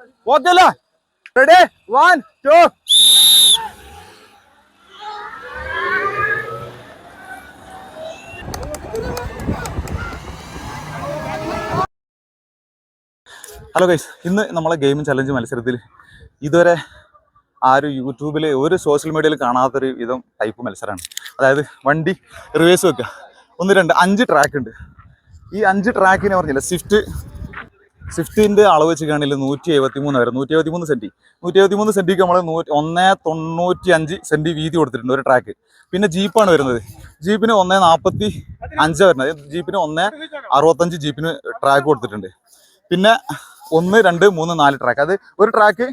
Okay ready one two hello guys ഇന്ന് നമ്മളെ gaming challenge മത്സരത്തിൽ ഇതുവരെ ആരും യൂട്യൂബിൽ ഒരു സോഷ്യൽ മീഡിയയിൽ കാണാത്തൊരു വിധം ടൈപ്പ് മത്സരമാണ് അതായത് വണ്ടി റിവേഴ്സ് വെക്കുക ഒന്ന് രണ്ട് അഞ്ച് ട്രാക്ക് ഉണ്ട്. ഈ അഞ്ച് ട്രാക്കിനെ പറഞ്ഞില്ല സ്വിഫ്റ്റ് സ്വിഫ്റ്റിന്റെ അളവ് വെച്ച് കാണില്ല നൂറ്റി എഴുപത്തി മൂന്ന് വരെ നൂറ്റി എഴുപത്തി മൂന്ന് സെന്റി നൂറ്റി എഴുപത്തി മൂന്ന് സെന്റിക്ക് നമ്മൾ ഒന്നേ തൊണ്ണൂറ്റി അഞ്ച് സെന്റി വീതി കൊടുത്തിട്ടുണ്ട് ഒരു ട്രാക്ക് പിന്നെ ജീപ്പാണ് വരുന്നത്. ജീപ്പിന് ഒന്നേ നാൽപ്പത്തി അഞ്ച് വരുന്നത് ജീപ്പിന് ഒന്നേ അറുപത്തഞ്ച് ജീപ്പിന് ട്രാക്ക് കൊടുത്തിട്ടുണ്ട്. പിന്നെ ഒന്ന് രണ്ട് മൂന്ന് നാല് ട്രാക്ക് അത് ഒരു ട്രാക്ക്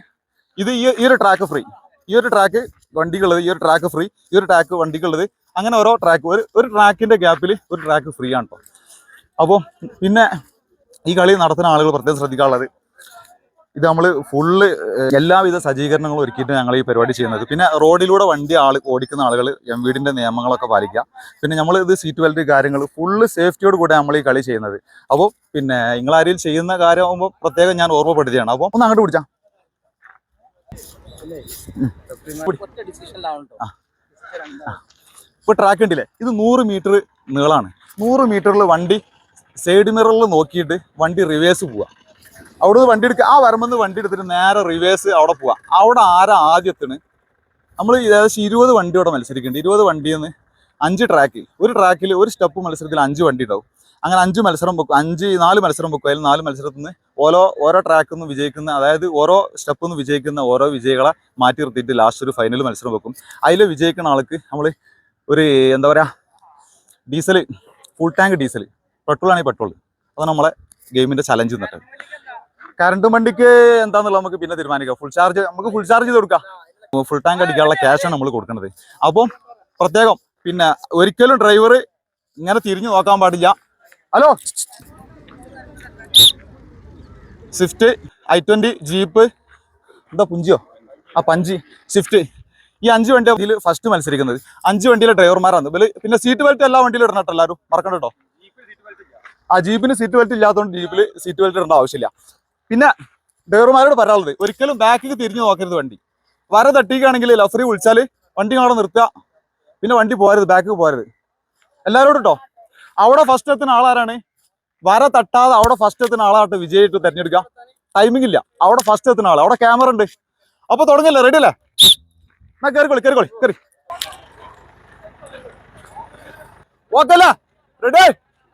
ഇത് ഈ ഈ ഒരു ട്രാക്ക് ഫ്രീ ഈ ഒരു ട്രാക്ക് വണ്ടിക്കുള്ളത് ഈ ഒരു ട്രാക്ക് ഫ്രീ ഈ ഒരു ട്രാക്ക് വണ്ടിക്കുള്ളത്. അങ്ങനെ ഓരോ ട്രാക്ക് ഒരു ഒരു ട്രാക്കിന്റെ ഗ്യാപ്പിൽ ഒരു ട്രാക്ക് ഫ്രീ ആണ് കേട്ടോ അപ്പോൾ പിന്നെ ഈ കളി നടത്തുന്ന ആളുകൾ പ്രത്യേകം ശ്രദ്ധിക്കാനുള്ളത് ഇത് നമ്മൾ ഫുള്ള് എല്ലാവിധ സജ്ജീകരണങ്ങളും ഒരുക്കിയിട്ട് ഞങ്ങൾ ഈ പരിപാടി ചെയ്യുന്നത്. പിന്നെ റോഡിലൂടെ വണ്ടി ആൾ ഓടിക്കുന്ന ആളുകൾ എം വീടിന്റെ നിയമങ്ങളൊക്കെ പാലിക്കുക. പിന്നെ നമ്മൾ ഇത് സീറ്റ് ബെൽറ്റ് കാര്യങ്ങൾ ഫുള്ള് സേഫ്റ്റിയോട് കൂടെ നമ്മൾ ഈ കളി ചെയ്യുന്നത്. അപ്പോൾ പിന്നെ നിങ്ങളാരിൽ ചെയ്യുന്ന കാര്യമാകുമ്പോൾ പ്രത്യേകം ഞാൻ ഓർമ്മപ്പെടുത്തിയാണ് അപ്പോൾ ഒന്ന് അങ്ങോട്ട് പിടിച്ചാ. ഇപ്പോൾ ട്രാക്ക് ഉണ്ടല്ലേ ഇത് നൂറ് മീറ്റർ നീളാണ്. നൂറ് മീറ്ററിൽ വണ്ടി സൈഡ് മിററിൽ നോക്കിയിട്ട് വണ്ടി റിവേഴ്സ് പോവുക അവിടെ നിന്ന് വണ്ടി എടുക്കുക ആ വരമ്പെന്ന് വണ്ടി എടുത്തിട്ട് നേരെ റിവേഴ്സ് അവിടെ പോവുക അവിടെ ആരാ ആദ്യത്തിന്? നമ്മൾ ഏകദേശം ഇരുപത് വണ്ടിയോടെ മത്സരിക്കുന്നുണ്ട്. ഇരുപത് വണ്ടിയിൽ നിന്ന് അഞ്ച് ട്രാക്കിൽ ഒരു ട്രാക്കിൽ ഒരു സ്റ്റെപ്പ് മത്സരത്തിൽ അഞ്ച് വണ്ടി ഉണ്ടാവും. അങ്ങനെ അഞ്ച് മത്സരം വെക്കും. അഞ്ച് നാല് മത്സരം വെക്കും. അതിൽ നാല് മത്സരത്തിൽ നിന്ന് ഓരോ ഓരോ ട്രാക്കിൽ നിന്ന് വിജയിക്കുന്ന അതായത് ഓരോ സ്റ്റെപ്പിൽ നിന്ന് വിജയിക്കുന്ന ഓരോ വിജയികളെ മാറ്റി നിർത്തിയിട്ട് ലാസ്റ്റ് ഒരു ഫൈനൽ മത്സരം വെക്കും. അതിൽ വിജയിക്കുന്ന ആൾക്ക് നമ്മൾ ഒരു എന്താ പറയുക diesel full tank diesel petrol ആണെങ്കിൽ പെട്രോൾ അതാണ് നമ്മളെ ഗെയിമിന്റെ ചലഞ്ച് എന്നിട്ട് കറണ്ട് വണ്ടിക്ക് എന്താണെന്നുള്ളത് നമുക്ക് പിന്നെ തീരുമാനിക്കാം. ഫുൾ ചാർജ് നമുക്ക് ഫുൾ ചാർജ് ചെയ്ത് കൊടുക്കാം. ഫുൾ ടാങ്ക് അടിക്കാനുള്ള ക്യാഷാണ് നമ്മൾ കൊടുക്കുന്നത് അപ്പം പ്രത്യേകം പിന്നെ ഒരിക്കലും ഡ്രൈവർ ഇങ്ങനെ തിരിഞ്ഞു നോക്കാൻ പാടില്ല. Hello Swift I twenty jeep എന്താ പുഞ്ചിയോ? ആ പഞ്ചി സ്വിഫ്റ്റ് ഈ അഞ്ച് വണ്ടിയാണ് ഇതിൽ ഫസ്റ്റ് മത്സരിക്കുന്നത്. അഞ്ച് വണ്ടിയിലെ ഡ്രൈവർമാരാണ് പിന്നെ സീറ്റ് ബെൽറ്റ് എല്ലാ വണ്ടിയിലും ഇടണട്ടോ എല്ലാവരും മറക്കണ്ട ആ ജീപ്പിന് സീറ്റ് ബെൽറ്റ് ഇല്ലാത്തതുകൊണ്ട് ജീപ്പിൽ സീറ്റ് ബെൽറ്റ് ഇടേണ്ട ആവശ്യമില്ല. പിന്നെ ഡ്രൈവർമാരോട് പറയാനുള്ളത് ഒരിക്കലും ബാക്കിൽ തിരിഞ്ഞു നോക്കരുത് വണ്ടി. വര തട്ടിക്കുകയാണെങ്കിൽ ലഫറി വിളിച്ചാൽ വണ്ടി അവിടെ നിർത്തുക പിന്നെ വണ്ടി പോരുത് ബാക്കിൽ പോരുത് എല്ലാവരോടും കേട്ടോ അവിടെ ഫസ്റ്റ് എത്തുന്ന ആളാരാണ്? വര തട്ടാതെ അവിടെ ഫസ്റ്റ് എത്തുന്ന ആളായിട്ട് വിജയിട്ട് തിരഞ്ഞെടുക്കുക. ടൈമിംഗ് ഇല്ല. അവിടെ ഫസ്റ്റ് എത്തുന്ന ആൾ അവിടെ ക്യാമറ ഉണ്ട്. അപ്പൊ തുടങ്ങില്ല? റെഡി അല്ലേ? എന്നാ കയറിക്കോളി കയറിക്കോളി കയറി ഓക്കെ അല്ലേ റെഡി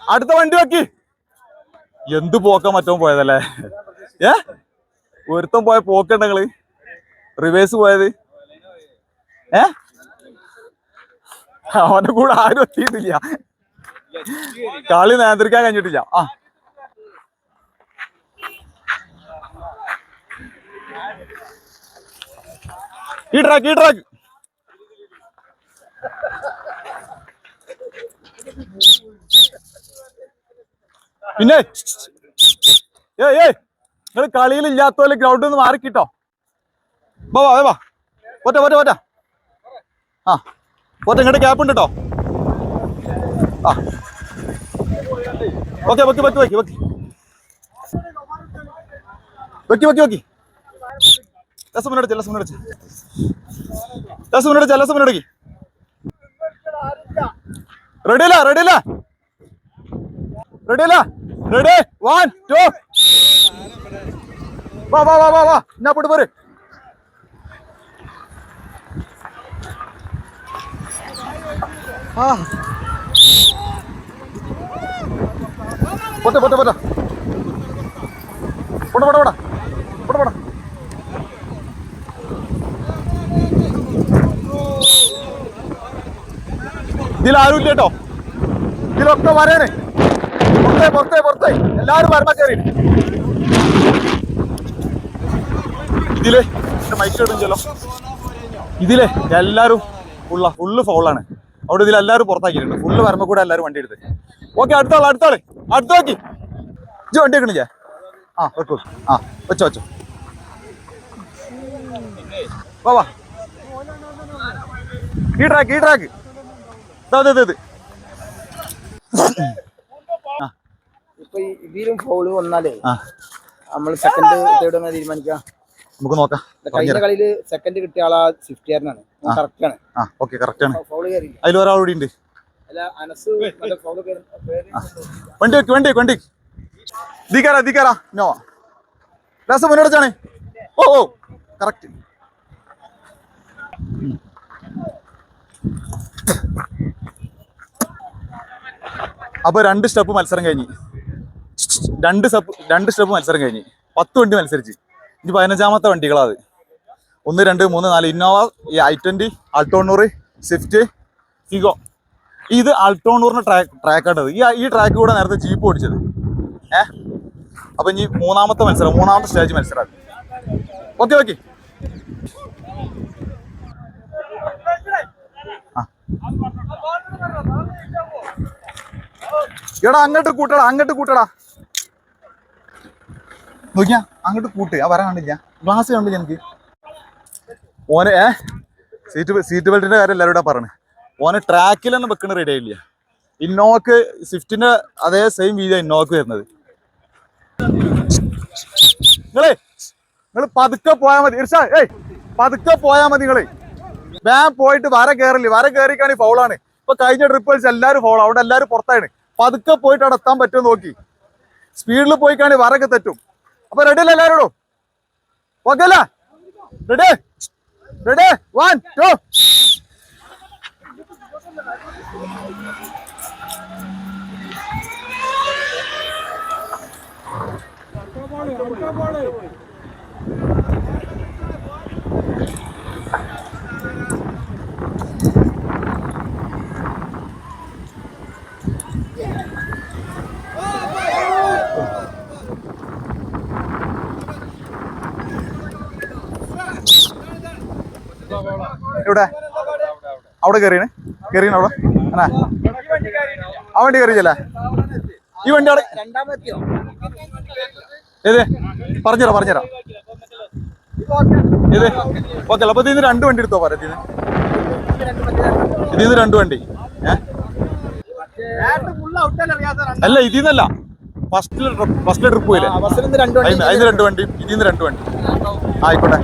അടുത്ത വണ്ടി വെക്കി എന്ത് പോക്ക മറ്റോ പോയതല്ലേ? ഏ? ഒരുത്തം പോയ പോക്കണ്ടങ്ങൾ റിവേഴ്സ് പോയത്. ഏ? അവന്റെ കൂടെ ആരും എത്തിയിട്ടില്ല. കളി നിയന്ത്രിക്കാൻ കഴിഞ്ഞിട്ടില്ല. ആ. ഈ ട്രാക്ക് ഈ ട്രാക്ക് പിന്നെ ഏയ് ഏയ് നിങ്ങൾ കളിയിൽ ഇല്ലാത്തപോലെ ഗ്രൗണ്ടിൽ നിന്ന് മാറിക്കിട്ടോ. ബാ വാ വാ. പോറ്റ പോറ്റ പോറ്റ ആ പോറ്റ ഇങ്ങോട്ട് ക്യാപ്പ് ഉണ്ട് കേട്ടോ ആ. ഓക്കെ വെക്കി വെക്കി വെക്കി വെക്കി വെക്കി വെക്കി വെക്കി രസം മുന്നടിച്ച് രസം മുന്നടിച്ച് രസം മുന്നടിച്ച് രസം മുന്നടിക്ക് റെഡിയല്ല റെഡിയല്ല റെഡിയല്ല റെഡി വൺ ടു വാ വാ വാ വാ വാ. എന്നാ പോട്ട് പോര്. ആ പൊട്ടെ പൊട്ടെ പൊട്ടെ. പൊട്ട പൊട്ട പൊട്ട പൊട്ട പൊട്ട ഇതിൽ ആരുമില്ല ഇതിലൊക്കെ വരേനെ. പുറത്തേ പുറത്തെ പുറത്തെ. എല്ലാരും വരണ കയറി ഇതിൽ മൈക്ക് ഇതിലെ എല്ലാരും ഫുള്ള ഫുള്ള് ഫോളാണ് അവിടെ ഇതിൽ എല്ലാവരും പുറത്താക്കിയിട്ടുണ്ട്. ഫുള്ള് വരുമ്പോ കൂടെ എല്ലാവരും വണ്ടി എടുത്ത്. ഓക്കെ അടുത്തോളെ അടുത്തോളെ അടുത്ത് അടുത്താക്കി ഇജ്ജ് വണ്ടി എടുക്കണില്ലേ? ആ വെക്കൂ. ആ വെച്ചോ വെച്ചോ. വാ വാ. ഈ ട്രാക്ക് ഈ ട്രാക്ക് അതെ അതെ അതെ ഇപ്പൊ ഇതിലും ഫൗൾ വന്നാലേ നമ്മൾ സെക്കൻഡ് തേർഡ് അങ്ങനെ തീരുമാനിക്കാം? നമുക്ക് നോക്കാം. കഴിഞ്ഞ കളിയിൽ കളിയിൽ സെക്കൻഡ് കിട്ടിയ ആളാ സ്വിഫ്റ്റ് ആണ്. ആ. കറക്റ്റ് ആണ്. ഓക്കെ കറക്റ്റ് ആണ് അതിൽ ഒരാൾ കൂടി ഉണ്ട് വണ്ടി വെക്ക് വണ്ടി വണ്ടി ദിക്കാരാ ദിക്കാരാ നോ. രസം മുന്നോട്ടാണ് ഓ ഓ. കറക്റ്റ് അപ്പൊ രണ്ട് സ്റ്റെപ്പ് മത്സരം കഴിഞ്ഞ്. രണ്ട് സ്റ്റെപ്പ് രണ്ട് സ്റ്റെപ്പ് മത്സരം കഴിഞ്ഞ്. പത്ത് വണ്ടി മത്സരിച്ച്. ഇനി പതിനഞ്ചാമത്തെ വണ്ടികളാണ് ഒന്ന് രണ്ട് മൂന്ന് നാല്. ഇന്നോവ ഈ ഐ ട്വന്റി അൾട്ടോണൂറ് സ്വിഫ്റ്റ് ഫിഗോ. ഇത് അൾട്ടോണൂറിന്റെ ട്രാക്ക് ട്രാക്കാണത്. ഈ ഈ ട്രാക്ക് കൂടെ നേരത്തെ ജീപ്പ് ഓടിച്ചത്. ഏ? അപ്പം ഇനി മൂന്നാമത്തെ മത്സരം മൂന്നാമത്തെ സ്റ്റേജ് മത്സരമാണ്. Okay okay. എടാ അങ്ങോട്ട് കൂട്ടടാ അങ്ങോട്ട് കൂട്ടടാ. നോക്കിയാ അങ്ങോട്ട് കൂട്ട്. ആ വരാൻ കണ്ടില്ല. ഗ്ലാസ് കണ്ടില്ല എനിക്ക്. ഓനെ ഏ? സീറ്റ് സീറ്റ് ബെൽറ്റിന്റെ കാര്യം എല്ലാവരും പറഞ്ഞു ഓനെ ട്രാക്കിൽ തന്നെ വെക്കണ റെഡി ആയില്ല ഇന്നോക്ക് സ്വിഫ്റ്റിന്റെ അതേ സെയിം വീതി ഇന്നോക്ക് വരുന്നത്. നിങ്ങളെ നിങ്ങൾ പതുക്കെ പോയാ മതി. ഇർഷാ ഏയ് പതുക്കെ പോയാ മതി നിങ്ങളെ. വേഗം പോയിട്ട് വര കയറില്ല വര കയറിക്കാണി ഫൗളാണ് ഇപ്പൊ കഴിഞ്ഞ ട്രിപ്പ് കളിച്ച് എല്ലാവരും ഫൗൾ അവിടെ എല്ലാവരും പുറത്താണ് പതുക്കെ പോയിട്ട് അവിടെ എത്താൻ പറ്റുമോ നോക്കി. സ്പീഡിൽ പോയി കാണി വരൊക്കെ തെറ്റും. അപ്പൊ റെഡി അല്ലേ എല്ലാവരോടും ഓക്കെ അല്ലേ? റെഡി റെഡി വൺ ടു എവിടെ? അവിടെ കയറിയാണ് കയറിയാണ് അവിടെ. അനാ ആ വണ്ടി കയറിയല്ലേ ഈ വണ്ടി അവിടെ ഏത്? പറഞ്ഞുതരാം പറഞ്ഞുതരാം. ഏത്? ഓക്കെ അപ്പൊ ഇതിന് രണ്ട് വണ്ടി എടുത്തോ പറയാം ഇതിന് ഇതിന്ന് രണ്ട് വണ്ടി. അല്ല ഇതിന്നല്ല. ഫസ്റ്റ് ഫസ്റ്റ് ട്രിപ്പ് പോയില്ലേ? അതിന് അതിന് രണ്ട് വണ്ടി ഇതിന്ന് രണ്ട് വണ്ടി. ആയിക്കോട്ടെ.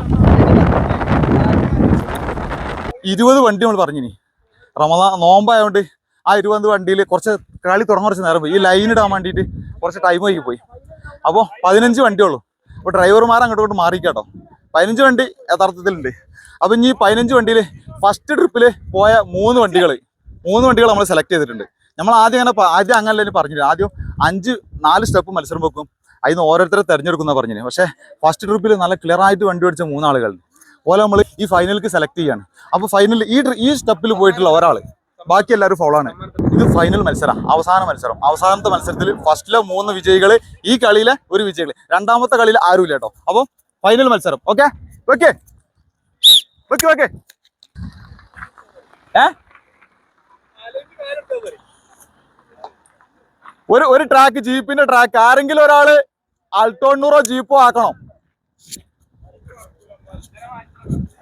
ഇരുപത് വണ്ടി നമ്മൾ പറഞ്ഞിനി. റമദാ നോമ്പായതുകൊണ്ട് ആ ഇരുപത് വണ്ടിയിൽ കുറച്ച് കളി തുടങ്ങാൻ കുറച്ച് നേരം പോയി. ഈ ലൈൻ ഇടാൻ വേണ്ടിയിട്ട് കുറച്ച് ടൈം വൈകി പോയി. അപ്പോൾ പതിനഞ്ച് വണ്ടിയുള്ളൂ അപ്പോൾ ഡ്രൈവർമാർ അങ്ങോട്ട് ഇങ്ങോട്ട് മാറിക്കാട്ടോ. പതിനഞ്ച് വണ്ടി യഥാർത്ഥത്തിലുണ്ട്. അപ്പം ഇനി പതിനഞ്ച് വണ്ടിയിൽ ഫസ്റ്റ് ട്രിപ്പിൽ പോയ മൂന്ന് വണ്ടികൾ മൂന്ന് വണ്ടികൾ നമ്മൾ സെലക്ട് ചെയ്തിട്ടുണ്ട്. നമ്മൾ ആദ്യം അങ്ങനെ ആദ്യം അങ്ങനെ പറഞ്ഞില്ല? ആദ്യം അഞ്ച് നാല് സ്റ്റെപ്പ് മത്സരം വെക്കും. അതിന് ഓരോരുത്തരെ തിരഞ്ഞെടുക്കുന്ന പറഞ്ഞിന് പക്ഷേ ഫസ്റ്റ് ട്രിപ്പിൽ നല്ല ക്ലിയർ ആയിട്ട് വണ്ടി ഓടിച്ച മൂന്നാളുകളുണ്ട്. പോലെ നമ്മൾ ഈ ഫൈനലിക്ക് സെലക്ട് ചെയ്യാണ്. അപ്പോൾ ഫൈനൽ ഈ ഈ സ്റ്റെപ്പിൽ പോയിട്ടുള്ള ഒരാൾ ബാക്കി എല്ലാവരും ഫോളാണ് ഇത് ഫൈനൽ മത്സരം. അവസാന മത്സരം. അവസാനത്തെ മത്സരത്തിൽ ഫസ്റ്റിലെ മൂന്ന് വിജയികൾ ഈ കളിയിലെ ഒരു വിജയികൾ രണ്ടാമത്തെ കളിയിൽ ആരുമില്ല കേട്ടോ. അപ്പോൾ ഫൈനൽ മത്സരം. ഓക്കെ ഓക്കെ ഓക്കെ ഓക്കെ ഏ? ഒരു ഒരു ട്രാക്ക് ജീപ്പിന്റെ ട്രാക്ക് ആരെങ്കിലും ഒരാൾ അൾട്ടോണ്ണൂറോ ജീപ്പോ ആക്കണം?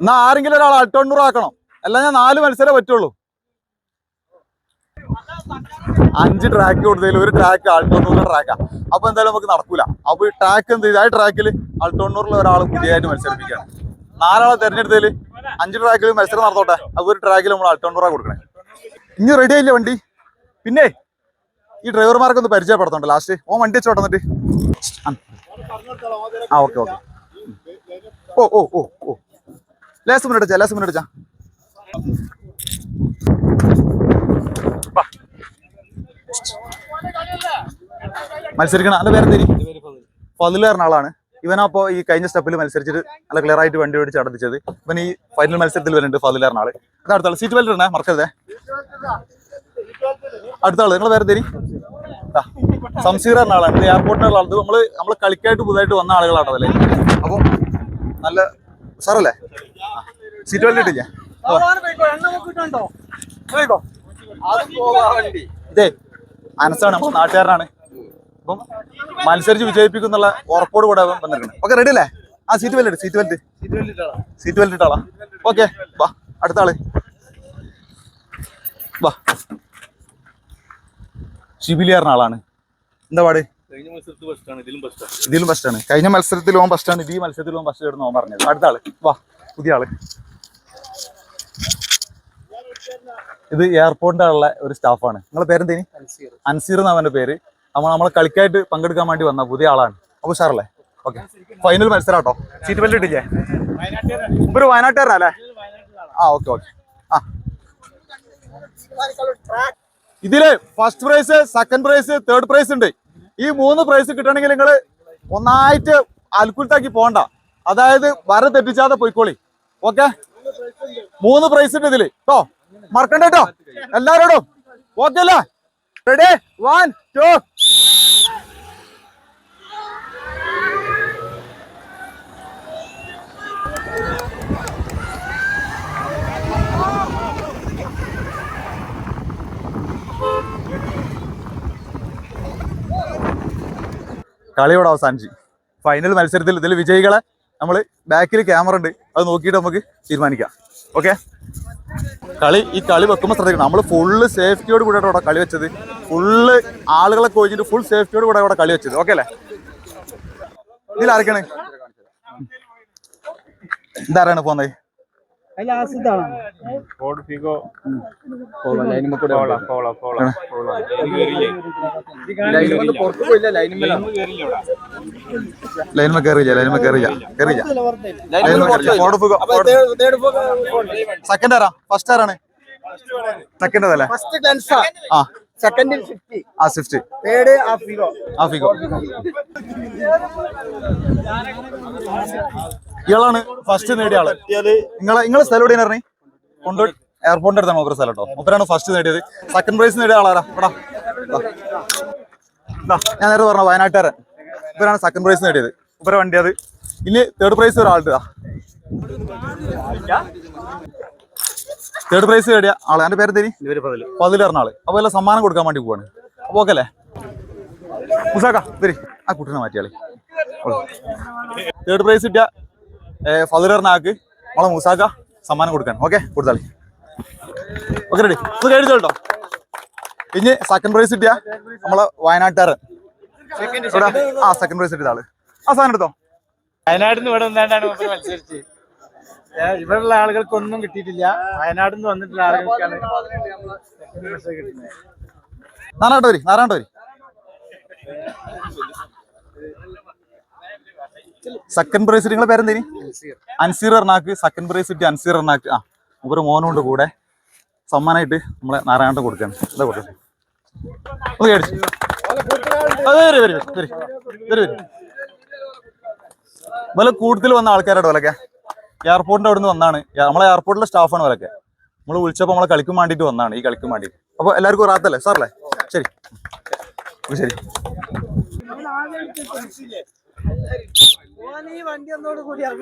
എന്നാ ആരെങ്കിലും ഒരാൾ അൾട്ടോണ്ണൂറോ ആക്കണം. അല്ല ഞാൻ നാല് മത്സരം പറ്റുള്ളൂ. അഞ്ച് ട്രാക്ക് കൊടുത്തതിൽ ഒരു ട്രാക്ക് അൾട്ടോണ്ണൂറിന്റെ ട്രാക്കാ അപ്പൊ എന്തായാലും നമുക്ക് നടക്കൂല. അപ്പൊ ഈ ട്രാക്ക് എന്ത് ചെയ്ത് ആ ട്രാക്കിൽ അൾട്ടോണ്ണൂറിൽ ഒരാൾ പുതിയതായിട്ട് മത്സരിപ്പിക്കുകയാണ്. നാലാളെ തെരഞ്ഞെടുത്തതിൽ അഞ്ച് ട്രാക്കിൽ മത്സരം നടത്തോട്ടെ അപ്പൊ ഒരു ട്രാക്കിൽ നമ്മൾ അൾട്ടോണ്ണൂറാ കൊടുക്കണേ. ഇനി റെഡി ആയില്ലേ വണ്ടി? പിന്നെ ഈ ഡ്രൈവർമാർക്ക് ഒന്ന് പരിചയപ്പെടുത്തണ്ട്? ലാസ്റ്റ് ഓ വണ്ടി വെച്ച് ആ ഓക്കെ ഓക്കെ. ഓ ഓ ഓ ഓ. ലേസ് മുന്നടിച്ചാ ലേസ് മുന്നടിച്ചാ മത്സരിക്കണം അല്ല വേറെ തരി പതിൽ പറഞ്ഞ ആളാണ്. ഇവനപ്പോ ഈ കഴിഞ്ഞ സ്റ്റെപ്പിൽ മത്സരിച്ചിട്ട് നല്ല ക്ലിയർ ആയിട്ട് വണ്ടി ഓടിച്ച് അടപ്പിച്ചത്. ഇവൻ ഈ ഫൈനൽ മത്സരത്തിൽ വരുന്നുണ്ട് പതിൽ പറഞ്ഞ ആൾ. അത് അടുത്താൾ സീറ്റ് ബെൽറ്റ് ഇടണേ മറക്കരുതേ. അടുത്താൾ നിങ്ങൾ വേറെ തരി സംസീർ പറഞ്ഞ ആളാണ്. എയർപോർട്ടിനുള്ള ആൾ നമ്മൾ നമ്മൾ കളിക്കായിട്ട് പുതുതായിട്ട് വന്ന ആളുകളാണ് അതല്ലേ? അപ്പം നല്ല സാറല്ലേ? സീറ്റ് ബെൽറ്റ് ഇട്ടില്ല? ഇതേ അനസാണ് നമ്മുടെ നാട്ടുകാരനാണ്. അപ്പം മത്സരിച്ച് വിജയിപ്പിക്കുന്നുള്ള ഉറപ്പോട് കൂടെ വന്നിട്ടുണ്ട്. ഓക്കെ റെഡി അല്ലേ? ആ seat belt seat belt seat belt ഇട്ടാളാ. Okay വാ അടുത്ത ആൾ. വാ. ഷിബിലിയാറിന് ആളാണ്. എന്താ പാട്? ഇതിലും ബെസ്റ്റാണ് കഴിഞ്ഞ മത്സരത്തിൽ ഓൻ ബെസ്റ്റാണ് ഇത് ഈ മത്സരത്തിൽ ഓൻ ബെസ്റ്റ് ഇടുന്ന ഓൻ പറഞ്ഞത്. അടുത്ത ആൾ. വാ പുതിയ ആൾ. ഇത് എയർപോർട്ടിന്റെ ഉള്ള ഒരു സ്റ്റാഫാണ് നിങ്ങളെ പേരെന്തേനി? അൻസീർ. എന്നാ അവന്റെ പേര്. നമ്മൾ നമ്മളെ കളിക്കായിട്ട് പങ്കെടുക്കാൻ വേണ്ടി വന്ന പുതിയ ആളാണ്. അപ്പൊ ഉഷാറല്ലേ? ഓക്കെ. ഫൈനൽ മത്സരം കേട്ടോ സീറ്റ് ബെൽറ്റ് ഇട്ടില്ലേ? ഒരു വയനാട്ടുകാരനല്ലേ ആ ഓക്കെ ഓക്കെ. ആ. ഇതിൽ first prize second prize third prize ഉണ്ട്. ഈ മൂന്ന് പ്രൈസ് കിട്ടണമെങ്കിൽ നിങ്ങൾ ഒന്നായിട്ട് അൽക്കുലത്താക്കി പോണ്ട അതായത് വര തെറ്റിച്ചാതെ പോയിക്കോളി. ഓക്കെ മൂന്ന് പ്രൈസ് ഉണ്ട് ഇതിൽ. കേട്ടോ മറക്കണ്ട കേട്ടോ എല്ലാരോടും ഓക്കെ അല്ലേ? റെഡി വൺ ടു കളിയോടെ അവസാനിച്ചു. ഫൈനൽ മത്സരത്തിൽ ഇതിൽ വിജയികളെ നമ്മൾ ബാക്കിൽ ക്യാമറ ഉണ്ട്. അത് നോക്കിയിട്ട് നമുക്ക് തീരുമാനിക്കാം. ഓക്കെ കളി ഈ കളി വെക്കുമ്പോൾ ശ്രദ്ധിക്കണം. നമ്മൾ ഫുള്ള് സേഫ്റ്റിയോട് കൂടെ ഇവിടെ കളി വെച്ചത്. ഫുള്ള് ആളുകളെ കോഴിച്ചിട്ട് ഫുൾ സേഫ്റ്റിയോട് കൂടെ ഇവിടെ കളി വെച്ചത്. ഓക്കെ അല്ലേ? ഇതിൽ ആരൊക്കെയാണ്? ഇതാരാണ് പോകുന്നത് ഫോർഡ് ഫിഗോ. ലൈൻമ കയറിയില്ല? ലൈൻമ കയറിയില്ല? ലൈനിമ്മ പുറത്തു പോയി. ഫോർഡ് ഫിഗോ സെക്കൻഡ് ആരാ? ഫസ്റ്റ് ആരാണ്? സെക്കൻഡ് അതല്ലേ? ഫസ്റ്റ് ടെൻസ ആ. സെക്കൻഡിൽ ഫിഫ്റ്റി ആ സ്വിഫ്റ്റ് തേർഡ് ആഫിഗോ ആ ഫിഗോ ഇയാളാണ് ഫസ്റ്റ് നേടിയ ആൾ. നിങ്ങളെ നിങ്ങളെ സ്ഥലം എവിടെയാണ് പറഞ്ഞേ? കൊണ്ടോട്ടി എയർപോർട്ടിന്റെ അടുത്താണ് മൂപ്പര സ്ഥലം കേട്ടോ. മൂപ്പരാണ് ഫസ്റ്റ് നേടിയത്. സെക്കൻഡ് പ്രൈസ് നേടിയ ആളാരാ? എടാ ഞാൻ നേരത്തെ പറഞ്ഞു വയനാട്ടുകാരൻ. ഇവരാണ് സെക്കൻഡ് പ്രൈസ് നേടിയത്. ഇവരെ വണ്ടി അത് ഇനി തേർഡ് പ്രൈസ് ഒരാളുണ്ട് തേർഡ് പ്രൈസ് നേടിയ ആൾ. എന്റെ പേര് തരി പതിൽ പറഞ്ഞ ആൾ. അപ്പൊ എല്ലാം സമ്മാനം കൊടുക്കാൻ വേണ്ടി പോവാണ്. അപ്പൊ ഓക്കെ അല്ലേ? മുസാക്ക തരി ആ കുട്ടീനെ മാറ്റിയാളെ. തേർഡ് പ്രൈസ് കിട്ടിയ ഫതിലറിന് ആക്ക് നമ്മളെ മൂസാക്ക സമ്മാനം കൊടുക്കാൻ. ഓക്കെ കൊടുത്താളി ഓക്കെ റെഡി ഇത് കഴിഞ്ഞോ കേട്ടോ. ഇനി സെക്കൻഡ് പ്രൈസ് കിട്ടിയ നമ്മളെ വയനാട്ടുകാരൻ. ആ സെക്കൻഡ് പ്രൈസ് കിട്ടിയ ആൾ. ആ സാധനം എടുത്തോ. വയനാട്ടിൽ നിന്ന് ഇവിടെ മത്സരിച്ച്. ഇവിടെയുള്ള ആളുകൾക്കൊന്നും കിട്ടിയിട്ടില്ല. വയനാട്ടിൽ നിന്ന് വന്നിട്ടുള്ള ആളുകൾക്കാണ് കിട്ടുന്നത് നാരായണ വരി നാരായണ വരി സെക്കൻഡ് പ്രൈസ് നിങ്ങളെ പേരെന്തേനി? അൻസീർ. എറണാക്ക് സെക്കൻഡ് പ്രൈസ് കിട്ടി അൻസീർ എറണാക്ക് ആ ഒരു മോനുണ്ട് കൂടെ. സമ്മാനമായിട്ട് നമ്മളെ നാരായണ കൊടുക്കാണ്. എന്താ കൊടുക്കാം ഒന്ന് കേടിച്ചു വല്ല കൂടുതൽ വന്ന ആൾക്കാരോട് വിലക്കെ. എയർപോർട്ടിന്റെ അവിടെ നിന്ന് വന്നാണ്. നമ്മളെ എയർപോർട്ടിലെ സ്റ്റാഫാണ് വിലക്കെ. നമ്മൾ വിളിച്ചപ്പോൾ നമ്മളെ കളിക്കും വേണ്ടിയിട്ട് വന്നാണ് ഈ കളിക്കും വേണ്ടിയിട്ട് അപ്പോൾ എല്ലാവർക്കും റാത്തല്ലേ സാറല്ലേ? ശരി. ശരി.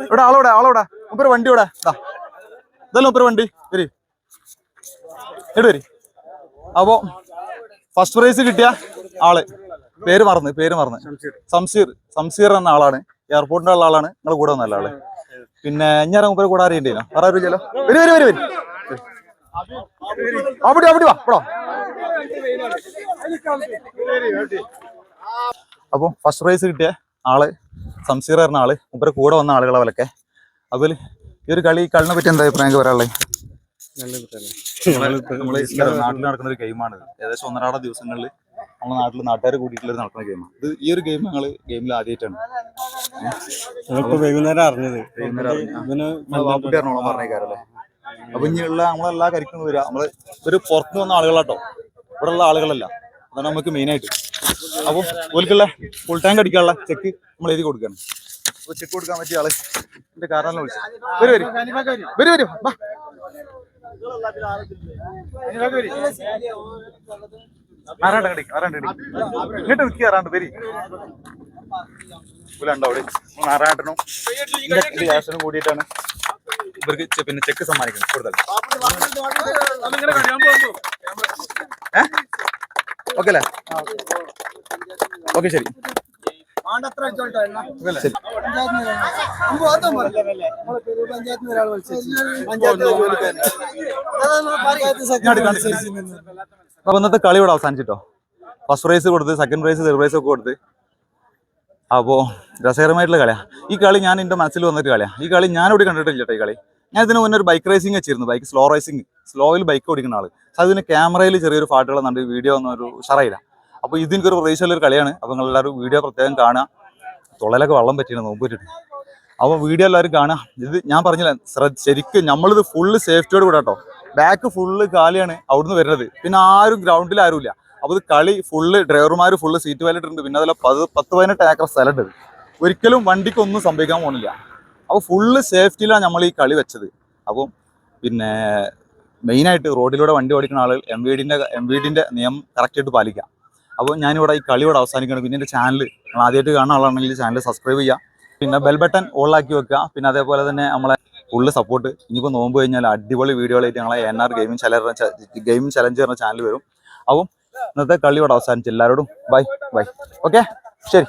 ഇവിടെ ആളോടെ ആളോടെ മുപ്പര് വണ്ടി ഇവിടെ ഇതാ ഇതല്ല മുപ്പര് വണ്ടി? വരി. എവിടെ വരി. അപ്പോ ഫസ്റ്റ് പ്രൈസ് കിട്ടിയ ആൾ. പേര് മറന്ന് പേര് മറന്ന്. സംസീർ. സംസീർ എന്ന ആളാണ്. എയർപോർട്ടിന്റെ ഉള്ള ആളാണ്. നിങ്ങളെ കൂടെ വന്ന ആൾ. പിന്നെ ഞാൻ മുപ്പര് കൂടെ അറിയണ്ടേനോ വേറെ അറിയില്ലല്ലോ വരി വരി വരി വരി. അവിടെ അവിടെ വാ. ഇപ്പടോ അപ്പോൾ ഫസ്റ്റ് പ്രൈസ് കിട്ടിയ ആൾ സംസീർ പറഞ്ഞ ആൾ മുപ്പര് കൂടെ വന്ന ആളുകളെ വിലക്കെ അതിൽ ഈ ഒരു കളി കളിനെ പറ്റി എന്താ അഭിപ്രായം? പറയാനുള്ളത്. നമ്മൾ നാട്ടിൽ നടക്കുന്ന ഒരു ഗെയിമാണ് ഏകദേശം ഒന്നരാട ദിവസങ്ങളിൽ നമ്മുടെ നാട്ടിൽ നാട്ടുകാർ കൂടിയിട്ടുള്ള നടക്കുന്ന ഗെയിമാണ് ഇത് ഈ ഒരു ഗെയിം ഞങ്ങൾ ഗെയിമിൽ ആദ്യമായിട്ടാണ് വൈകുന്നേരം അറിഞ്ഞത്. ബാബുട്ടിയാണോ പറഞ്ഞേക്കാരല്ലേ അപ്പൊ ഇനിയുള്ള നമ്മളെല്ലാ കരിക്കും വരിക. നമ്മൾ ഒരു പുറത്തു വന്ന ആളുകളാട്ടോ. ഇവിടെ ഉള്ള ആളുകളല്ല. അതാണ് നമുക്ക് മെയിൻ ആയിട്ട്. അപ്പൊ ഓൽക്കുള്ള ഫുൾ ടാങ്ക് അടിക്കാനുള്ള ചെക്ക് നമ്മൾ എഴുതി കൊടുക്കുകയാണ് അപ്പൊ ചെക്ക് കൊടുക്കാൻ പറ്റിയ ആൾ. എന്റെ കാരണം വിളിച്ചു. വരും വരും. വരും വരും. വാ. ആരാണ്ട് കടി ആരാണ്ട് കടി ഇങ്ങോട്ട് നിൽക്കുക ആരാണ്ട് വരി. ഉണ്ടോ അവിടെ? നാരായണനും ഗ്യാസിനും കൂടിയിട്ടാണ് ഇവർക്ക് പിന്നെ ചെക്ക് സമ്മാനിക്കണം കൂടുതൽ. ഓക്കെ അല്ലേ? ഓക്കെ ശരി. അപ്പൊ ഇന്നത്തെ കളി ഇവിടെ അവസാനിച്ചിട്ടോ. ഫസ്റ്റ് പ്രൈസ് കൊടുത്ത് സെക്കൻഡ് പ്രൈസ് തേർഡ് പ്രൈസ് ഒക്കെ കൊടുത്ത്. അപ്പോ രസകരമായിട്ടുള്ള കളിയാണ് ഈ കളി ഞാൻ എന്റെ മനസ്സിൽ വന്നിട്ട് കളിയാണ് ഈ കളി ഞാൻ ഇവിടെ കണ്ടിട്ടില്ല കേട്ടോ ഈ കളി. ഞാൻ ഇതിന് മുന്നേ ഒരു ബൈക്ക് റേസിംഗ് വെച്ചിരുന്നു. ബൈക്ക് സ്ലോ റേസിംഗ് സ്ലോയിൽ ബൈക്ക് ഓടിക്കുന്ന ആൾ. അതിന് ക്യാമറയിൽ ചെറിയൊരു ഫാട്ടുകൾ കണ്ട് വീഡിയോ ഒന്നും ഒരു ഉഷാറായില്ല. അപ്പോൾ ഇതെനിക്കൊരു പ്രതീക്ഷയുള്ള ഒരു കളിയാണ്. അപ്പോൾ നിങ്ങൾ എല്ലാവരും വീഡിയോ പ്രത്യേകം കാണുക. തുളലൊക്കെ വെള്ളം പറ്റിയാണ് നോമ്പ് അപ്പൊ അപ്പോൾ വീഡിയോ എല്ലാവരും കാണുക. ഇത് ഞാൻ പറഞ്ഞില്ല ശ്രദ്ധ ശരിക്കും നമ്മളിത് ഫുള്ള് സേഫ്റ്റിയോട് കൂടെ കേട്ടോ. ബാക്ക് ഫുള്ള് കാലിയാണ് അവിടുന്ന് വരുന്നത്. പിന്നെ ആരും ഗ്രൗണ്ടിൽ ആരുമില്ല. അപ്പോൾ ഇത് കളി ഫുള്ള് ഡ്രൈവർമാർ ഫുള്ള് സീറ്റ് വാലിട്ടുണ്ട് പിന്നെ അതിലെ പത് പത്ത് പതിനെട്ട് ഏക്കർ സ്ഥലമുണ്ട്. ഒരിക്കലും വണ്ടിക്കൊന്നും സംഭവിക്കാൻ പോകുന്നില്ല അപ്പോൾ ഫുള്ള് സേഫ്റ്റിയിലാണ് നമ്മൾ ഈ കളി വെച്ചത്. അപ്പം പിന്നെ മെയിനായിട്ട് റോഡിലൂടെ വണ്ടി ഓടിക്കുന്ന ആളുകൾ എം വീടിന്റെ എം വീടിന്റെ നിയമം കറക്റ്റായിട്ട് പാലിക്കുക. അപ്പോൾ ഞാനിവിടെ ഈ കളി അവസാനിക്കുകയാണ്. പിന്നെ എന്റെ ചാനൽ നിങ്ങൾ ആദ്യമായിട്ട് കാണുന്ന ആളാണെങ്കിൽ ചാനൽ സബ്സ്ക്രൈബ് ചെയ്യുക. പിന്നെ ബെൽ ബട്ടൺ ഓളാക്കി വെക്കുക. പിന്നെ അതേപോലെ തന്നെ നമ്മളെ ഫുള്ള് സപ്പോർട്ട് ഇനിയിപ്പോൾ നോമ്പ് കഴിഞ്ഞാൽ അടിപൊളി വീഡിയോകളായിട്ട് ഞങ്ങളെ N R gaming challenge gaming challenge പറഞ്ഞ ചാനൽ വരും. അപ്പം ഇന്നത്തെ കളി അവസാനിച്ച് അവസാനിച്ചു എല്ലാവരോടും ബൈ ബൈ ഓക്കെ ശരി.